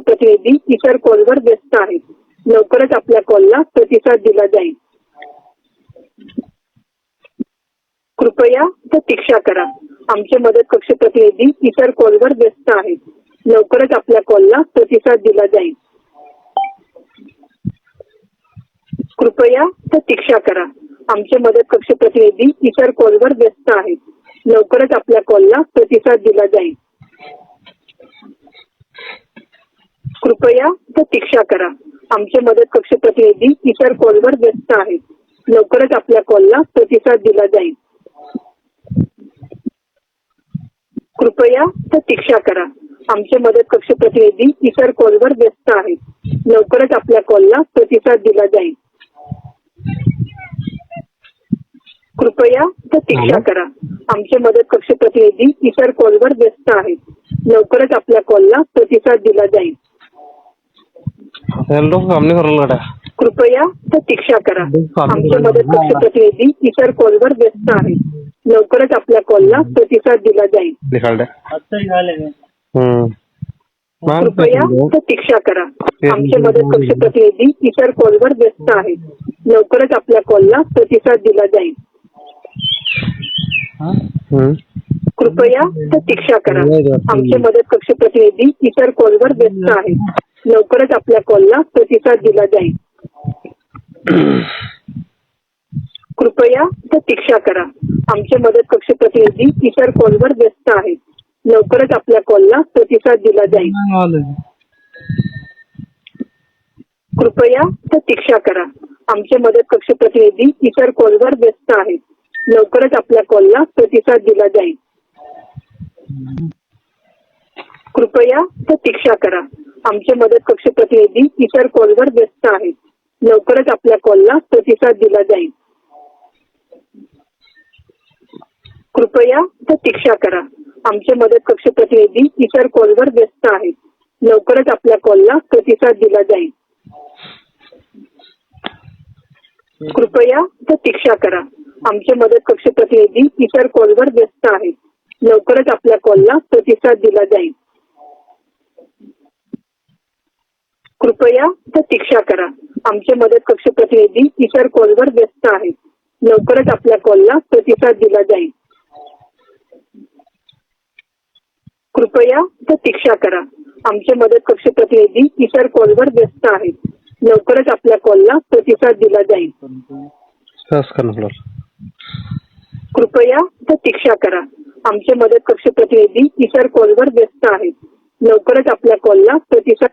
प्रतिनिधी इतर कॉलवर व्यस्त आहेत. लवकरच आपल्या कॉलला प्रतिसाद दिला जाईल. कृपया प्रतीक्षा करा. आमचे मदत कक्ष प्रतिनिधी इतर कॉलवर व्यस्त आहेत. लवकरच आपल्या कॉलला प्रतिसाद दिला जाईल. कृपया प्रतीक्षा करा. आमचे मदत कक्ष प्रतिनिधी इतर कॉलवर व्यस्त आहेत. लवकरच आपल्या कॉलला प्रतिसाद दिला जाईल. कृपया प्रतीक्षा करा. आमचे मदत कक्ष प्रतिनिधी इतर कॉलवर व्यस्त आहेत. लवकरच आपल्या कॉलला प्रतिसाद दिला जाईल. कृपया प्रतीक्षा करा. आमचे मदत कक्ष प्रतिनिधी इतर कॉलवर व्यस्त आहेत. लवकरच आपल्या कॉलला प्रतिसाद दिला जाईल. कृपया प्रतीक्षा करा. आमचे मदत कक्ष प्रतिनिधी इतर कॉलवर व्यस्त आहेत. लवकरच आपल्या कॉलला प्रतिसाद दिला जाईल. हॅलो आम्ही करून लढा कृपया प्रतीक्षा करा आमच्या मदत कक्ष प्रतिनिधी इतर कॉलवर व्यस्त आहे लवकरच आपल्या कॉलला प्रतिसाद दिला जाईल कृपया प्रतीक्षा करा आमच्या मदत कक्ष प्रतिनिधी इतर कॉलवर व्यस्त आहे लवकरच आपल्या कॉलला प्रतिसाद दिला जाईल कृपया प्रतीक्षा करा आमच्या मदत कक्ष प्रतिनिधी इतर कॉलवर व्यस्त आहे लवकरच आपल्या कॉलला प्रतिसाद दिला जाईल. कृपया प्रतीक्षा करा. आमचे मदत कक्ष प्रतिनिधी इतर कॉलवर व्यस्त आहेत. लवकरच आपल्या कॉलला प्रतिसाद दिला जाईल. कृपया प्रतीक्षा करा. आमचे मदत कक्ष प्रतिनिधी इतर कॉलवर व्यस्त आहेत. लवकरच आपल्या कॉलला प्रतिसाद दिला जाईल. कृपया प्रतीक्षा करा. आमचे मदत कक्ष प्रतिनिधी इतर कॉलवर व्यस्त आहेत. लवकरच आपल्या कॉलला प्रतिसाद दिला जाईल. कृपया प्रतीक्षा करा. आमचे मदत कक्ष प्रतिनिधी इतर कॉलवर व्यस्त आहेत. लवकरच आपल्या कॉलला प्रतिसाद दिला जाईल. कृपया प्रतीक्षा करा. आमचे मदत कक्ष प्रतिनिधी इतर कॉलवर व्यस्त आहेत. लवकरच आपल्या कॉलला प्रतिसाद दिला जाईल. कृपया प्रतीक्षा करा. आमचे मदत कक्ष प्रतिनिधी इतर कॉलवर व्यस्त आहेत. लवकरच आपल्या कॉलला प्रतिसाद दिला जाईल. कृपया प्रतीक्षा करा. आमचे मदत कक्ष प्रतिनिधी इतर कॉलवर व्यस्त आहेत. लवकरच आपल्या कॉलला प्रतिसाद दिला जाईल. कृपया प्रतीक्षा करा. आमचे मदत कक्ष प्रतिनिधी इतर कॉलवर व्यस्त आहेत. लवकरच आपल्या कॉलला प्रतिसाद